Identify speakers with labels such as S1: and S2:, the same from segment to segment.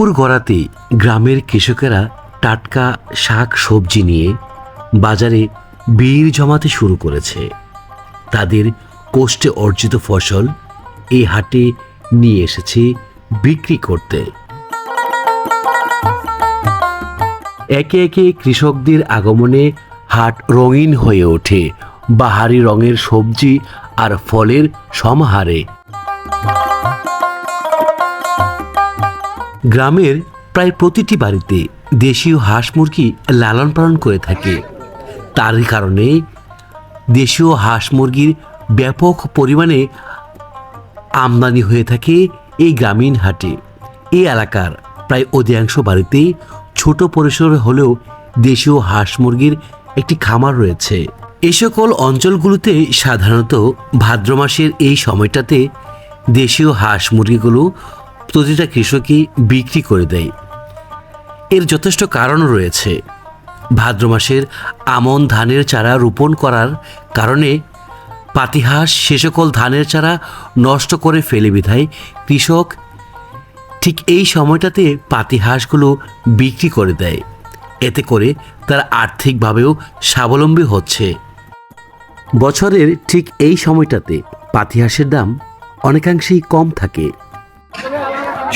S1: দুপুর গড়াতে গ্রামের কৃষকেরা টাটকা শাক সবজি নিয়ে বাজারে বীর জমাতে শুরু করেছে। তাদের কষ্টে অর্জিত ফসল এই হাটে নিয়ে এসেছে বিক্রি করতে। একে একে কৃষকদের আগমনে হাট রঙিন হয়ে ওঠে। বাহারি রঙের সবজি আর ফলের সমাহারে গ্রামের প্রায় প্রতিটি বাড়িতে দেশীয় হাঁস মুরগি লালন পালন করে থাকে। তার কারণে দেশীয় হাঁস মুরগির ব্যাপক পরিমাণে আমদানি হয়ে থাকে এই গ্রামীণ হাটে। এই এলাকার প্রায় অধিকাংশ বাড়িতেই ছোট পরিসরে হলেও দেশীয় হাঁস মুরগির একটি খামার রয়েছে। এ সকল অঞ্চলগুলোতে সাধারণত ভাদ্র মাসের এই সময়টাতে দেশীয় হাঁস মুরগিগুলো প্রতিটা কৃষকই বিক্রি করে দেয়। এর যথেষ্ট কারণ রয়েছে। ভাদ্র মাসের আমন ধানের চারা রোপণ করার কারণে পাতিহাঁস সে সকল ধানের চারা নষ্ট করে ফেলে বিধায় কৃষক ঠিক এই সময়টাতে পাতিহাঁসগুলো বিক্রি করে দেয়। এতে করে তারা আর্থিকভাবেও স্বাবলম্বী হচ্ছে। বছরের ঠিক এই সময়টাতে পাতিহাঁসের দাম অনেকাংশেই কম থাকে।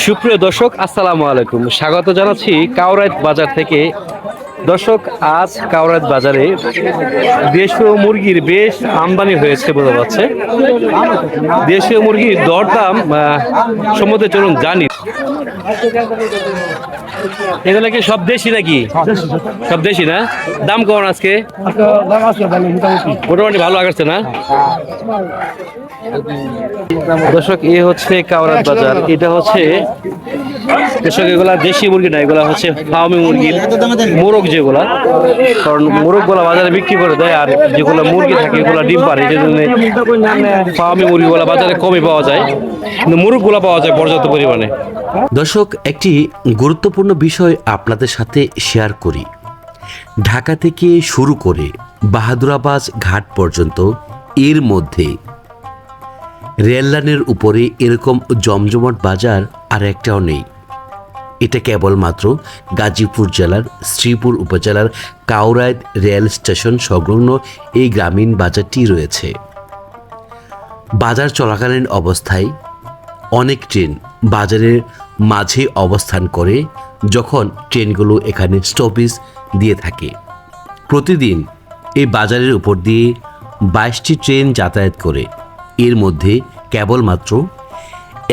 S2: সুপ্রিয় দর্শক আসসালামু আলাইকুম। স্বাগত জানাচ্ছি কাউরাইত বাজার থেকে দর্শক, আজ কাউরাইত বাজারে দেশীয় মুরগির বেশ আমদানি হয়েছে বোঝা যাচ্ছে। দেশীয় মুরগির দরদাম সম্বন্ধে চলুন জানি। এগুলো কি সব দেশি নাকি? সব দেশি না? দাম কেমন আজকে? মোটামুটি ভালো আগাচ্ছে না? দর্শক, এ হচ্ছে কাওরাত বাজার। এটা হচ্ছে দর্শক এগুলা দেশি মুরগি না, এগুলা হচ্ছে ফার্মি মুরগির মোরগ যেগুলা। কারণ মোরগগুলা বাজারে বিক্রি করে দেয়, আর যেগুলো মুরগি থাকে, এগুলো ডিম পারে এই জন্য ফার্মি মুরগিগুলা বাজারে কমই পাওয়া যায়। কিন্তু মুরগগুলা পাওয়া যায় পর্যাপ্ত পরিমাণে।
S1: দর্শক, একটি গুরুত্বপূর্ণ বিষয় আপনাদের সাথে শেয়ার করি। ঢাকা থেকে শুরু করে বাহাদুরাবাজ ঘাট পর্যন্ত এর মধ্যে রেললাইনের উপরে এরকম জমজমাট বাজার আর একটাও নেই। এটা কেবলমাত্র গাজীপুর জেলার শ্রীপুর উপজেলার কাউরাইদ রেল স্টেশন সংলগ্ন এই গ্রামীণ বাজারটি রয়েছে। বাজার চলাকালীন অবস্থায় অনেক ট্রেন বাজারের মাঝে অবস্থান করে যখন ট্রেনগুলো এখানে স্টপেজ দিয়ে থাকে। প্রতিদিন এই বাজারের উপর দিয়ে বাইশটি ট্রেন যাতায়াত করে। এর মধ্যে কেবলমাত্র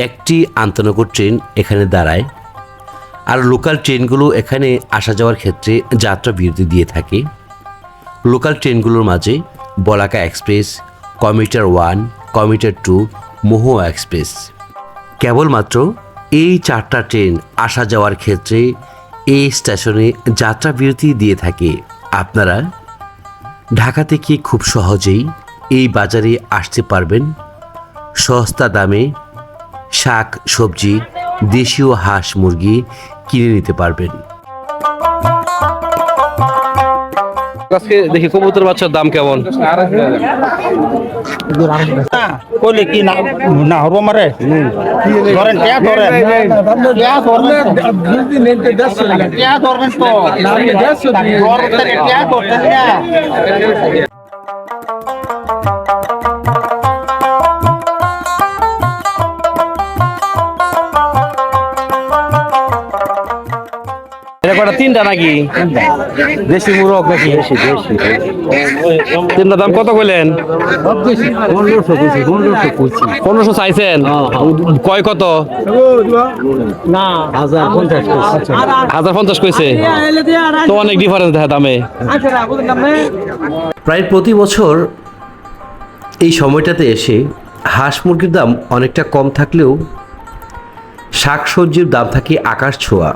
S1: একটি আন্তনগর ট্রেন এখানে দাঁড়ায়। আর লোকাল ট্রেনগুলো এখানে আসা যাওয়ার ক্ষেত্রে যাত্রা বিরতি দিয়ে থাকে। লোকাল ট্রেনগুলোর মাঝে Balaka express commuter one commuter two Mahua express. কেবলমাত্র এই চারটা ট্রেন আসা যাওয়ার ক্ষেত্রে এই স্টেশনে যাত্রা বিরতি দিয়ে থাকে। আপনারা ঢাকা থেকে খুব সহজেই এই বাজারে আসতে পারবেন। সস্তা দামে শাক, সবজি দেশীয় হাঁস মুরগি কিনে নিতে পারবেন।
S2: আজকে দেখি কবুতর বাচ্চার দাম কেমন?
S3: কইলে কি না না হব মারে? ধরেন টিয়া ধরেন। টিয়া ধরবেন টিয়া ধরবেন তো ধরতেন টিয়া ধরতেন না।
S2: কটা তিনটা নাকি? দেশি মুরগ নাকি? তিনটা দাম কত কইলেন? পনেরোশো চাইছেন? কয় কত? হাজার পঞ্চাশ কইছে। তো অনেক ডিফারেন্স দেখা দামে।
S1: প্রায় প্রতি বছর এই সময়টাতে এসে হাঁস মুরগির দাম অনেকটা কম থাকলেও শাকসবজির দাম থাকে আকাশ ছোঁয়া।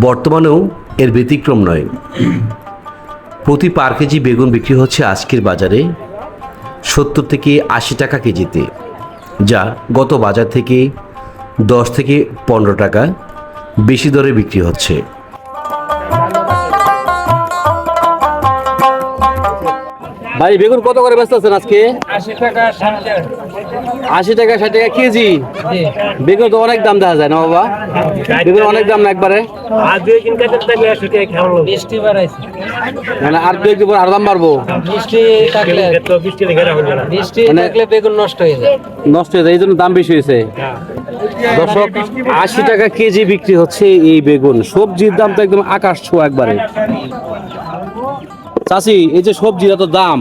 S1: বর্তমানেও এর ব্যতিক্রম নয়। প্রতি পার কেজি বেগুন বিক্রি হচ্ছে আজকের বাজারে সত্তর থেকে আশি টাকা কেজিতে, যা গত বাজার থেকে দশ থেকে পনেরো টাকা বেশি দরে বিক্রি হচ্ছে।
S2: ভাই বেগুন কত করে ব্যস্ত আছেন আজকে?
S4: আশি টাকা ষাট টাকা।
S2: আশি টাকা ষাট টাকা কেজি? বেগুন তো অনেক দাম দেখা যায় না বাবা? বেগুন অনেক দাম না একবারে? মানে আর দু একদিন আরও দাম বাড়বো? মানে-
S4: থাকলে বেগুন নষ্ট হয়ে যায়।
S2: নষ্ট হয়ে যায় এই জন্য দাম বেশি হয়েছে। দর্শক আশি টাকা কেজি বিক্রি হচ্ছে এই বেগুন। সবজির দাম তো একদম আকাশ ছোঁয়া একবারে। চাষি এই যে সবজির এত দাম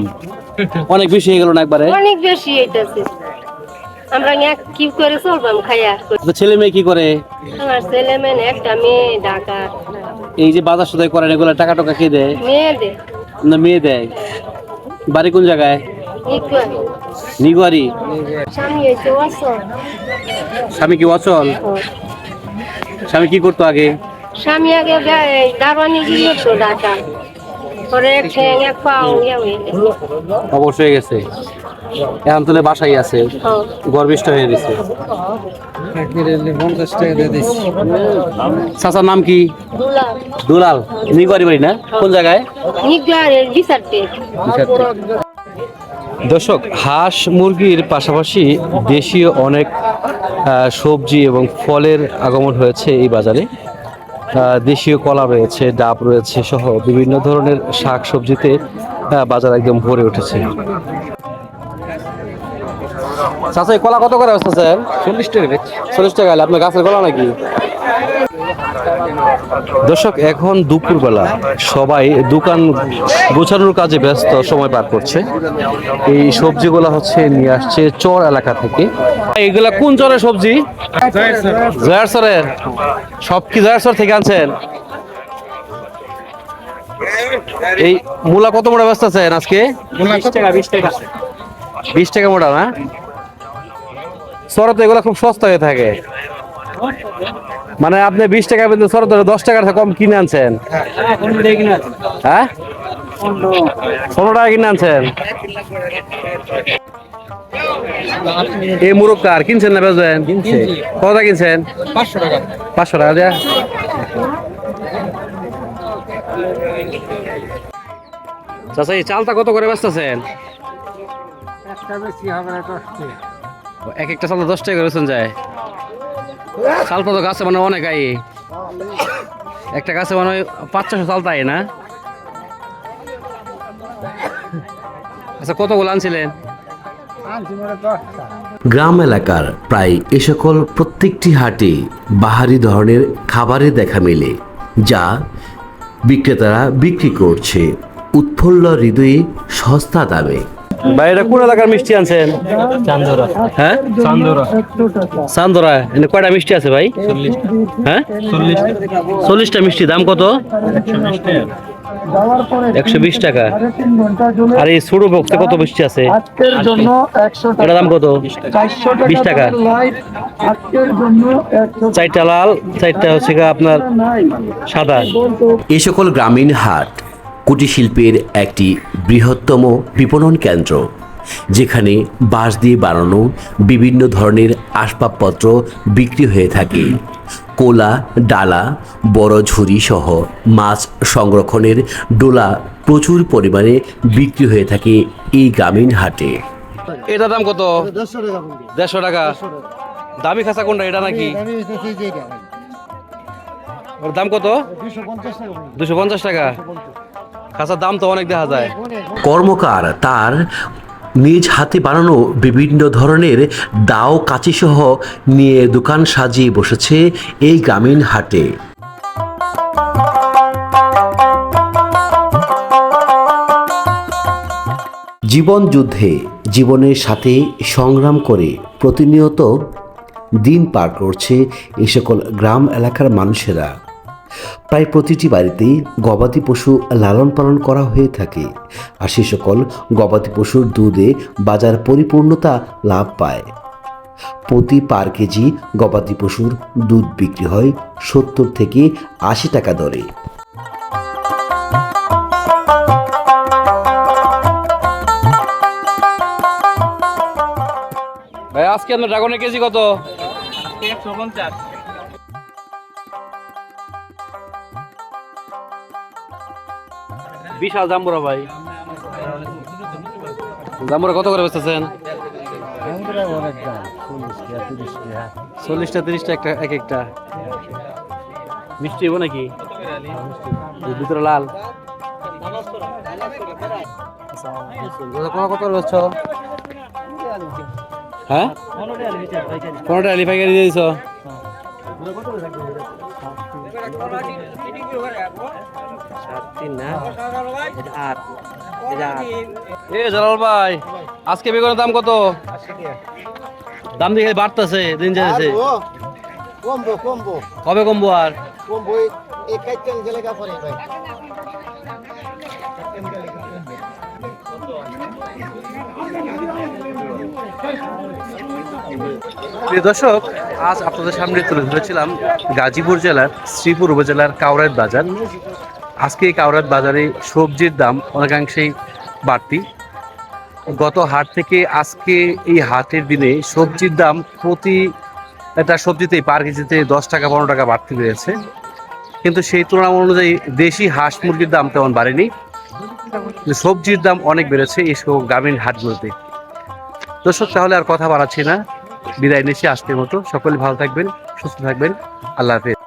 S2: অনেক বেশি হয়ে গেল না একবারে?
S5: অনেক বেশি হইতাছে। আমরা কি করে চলবাম খাইয়া?
S2: ছেলে মেয়ে কি করে?
S5: আমার ছেলে মেয়ে একটা মেয়ে ঢাকা
S2: এই যে বাজার সদাই করেন এগুলো টাকা টাকা কে দেয়?
S5: মেয়ে দে।
S2: না মেয়ে দেয়? বাড়ি কোন জায়গায়? নিগুয়ারি
S5: স্বামী
S2: কি অচল? স্বামী কি করতো আগে?
S5: স্বামী আগে দারোয়ানি ঢাকা ইয়া হয়ে গেছে।
S2: অবশ্য হয়ে গেছে। এখন তুলে বাসায় আছে।
S5: হ্যাঁ।
S2: গর্বিষ্ঠ হয়ে গেছে। চাচার নাম কি? দুলাল। নিগুয়ারি বাড়ি না? কোন জায়গায়? দর্শক হাঁস মুরগির পাশাপাশি দেশীয় অনেক সবজি এবং ফলের আগমন হয়েছে এই বাজারে। দেশীয় কলা রয়েছে ডাব রয়েছে সহ বিভিন্ন ধরনের শাক সবজিতে বাজার একদম ভরে উঠেছে। চাচা এই কলা কত করে আসছে স্যার চল্লিশ টাকা চল্লিশ টাকা আপনার গাছের কলা নাকি? দর্শক এখন দুপুরবেলা সবাই দোকান গোছানোর কাজে ব্যস্ত সময় পার করছে। এই সবজিগুলো হচ্ছে নিয়ে আসছে চর এলাকা থেকে। এগুলা কোন চরের সবজি? জয়ারসরের সব কি জয়ারসর থেকে আনছেন? এই মূলা কত মোটা ব্যস্ত আছেন আজকে?
S4: বিশ টাকা।
S2: মোটা না? শরৎ এগুলা খুব সস্তা হয়ে থাকে। মানে আপনি বিশ টাকা কিন্তু শরৎ দশ টাকার কম কিনে আনছেন। হ্যাঁ? ষোলো টাকা কিনে আনছেন। এই মুরগ কার? কিনছেন না কত কিনছেন?
S4: পাঁচশো টাকা।
S2: পাঁচশো টাকা দেয়া? চাচা এই চালটা কত করে বেচতেছেন? এক একটা চাল তো দশ টাকা করে বেচন যায়। চালটা তো গাছে মানে অনেক আই একটা গাছে মানে পাঁচ ছশো চাল তাই না? আচ্ছা কতগুলো আনছিলেন?
S1: গ্রাম এলাকার প্রায় এ সকল প্রত্যেকটি হাটে বাহারি ধরনের খাবারের দেখা মেলে, যা বিক্রেতারা বিক্রি করছে উৎফুল্ল হৃদয়ে সস্তা দামে।
S2: ভাই এটা কোন এলাকার মিষ্টি আনছেন?
S4: চান্দরা।
S2: হ্যাঁ?
S4: চান্দরা।
S2: চান্দরা এনে কয়টা মিষ্টি আছে ভাই? হ্যাঁ? চল্লিশটা। মিষ্টি দাম কত? একশো বিশ টাকা। আর এই ছোট বক্সে কত মিষ্টি আছে?
S6: আজকের
S2: এটা দাম কত? বিশ টাকা। চারটা লাল চারটা হচ্ছে আপনার সাদা।
S1: এ সকল গ্রামীণ হাট কুটির শিল্পের একটি বৃহত্তম বিপণন কেন্দ্র, যেখানে বাঁশ দিয়ে বানানো বিভিন্ন ধরনের আসবাবপত্র বিক্রি হয়ে থাকে। কোলা, ডালা, বড় ঝুড়ি সহ মাছ সংরক্ষণের ডোলা প্রচুর পরিমাণে বিক্রি হয়ে থাকে এই গ্রামীণ হাটে।
S2: এটা দাম কত? দেড়শো টাকা। দামি খাসা কোনটা? এটা নাকি? দাম কত? দুশো পঞ্চাশ টাকা। খাসার দাম তো অনেক দেখা যায়।
S1: কর্মকার তার নিজ হাতে বানানো বিভিন্ন ধরনের দাও কাঁচি সহ নিয়ে দোকান সাজিয়ে বসেছে এই গ্রামীণ হাটে। জীবন যুদ্ধে জীবনের সাথে সংগ্রাম করে প্রতিনিয়ত দিন পার করছে এই সকল গ্রাম এলাকার মানুষেরা। প্রায় প্রতিটি বাড়িতেই গবাদি পশু লালন পালন করা হয়ে থাকে আর সে সকল গবাদি পশুর দুধে বাজার পরিপূর্ণতা লাভ পায়। প্রতি পার কেজি গবাদি পশুর দুধ বিক্রি হয় সত্তর থেকে আশি টাকা দরে।
S2: ভাই আজকে আপনার ড্রাগনের কেজি কত?
S4: একশো পঞ্চাশ।
S2: বিশাল দাম বড় ভাই। জাম্বুরা কত করে বেচতেছেন? চল্লিশটা, তিরিশটা, একটা, এক একটা। মিষ্টি হব নাকি? ভিতরে লাল। কত করে বেচছ? হ্যাঁ? পনেরোটা আলি পাইকারি দিয়ে দিছ এ জালাল ভাই আজকে বেগুনের দাম কত? দাম দেখে বাড়তেছে দিন যাচ্ছে।
S3: কমবো কমবো।
S2: কবে কমবো আর?
S3: কমবো এই কাইতেন গেলে গা পরে ভাই।
S2: প্রিয় দর্শক আজ আপনাদের সামনে তুলে ধরেছিলাম গাজীপুর জেলার শ্রীপুর উপজেলার কাউরাত বাজার। আজকে এই কাউরাত বাজারে সবজির দাম অনেকাংশেই বাড়তি। গত হাট থেকে আজকে এই হাটের দিনে সবজির দাম প্রতি একটা সবজিতে পার কেজিতে দশ টাকা, পনেরো টাকা বাড়তি হয়েছে কিন্তু সেই তুলনা অনুযায়ী দেশি হাঁস মুরগির দাম তেমন বাড়েনি। সবজির দাম অনেক বেড়েছে এই সব গ্রামীণ হাটগুলোতে। দর্শক, তাহলে আর কথা বাড়াচ্ছি না। বিদায় নিচ্ছি আজকের মতো। সকলে ভালো থাকবেন, সুস্থ থাকবেন। আল্লাহ হাফেজ।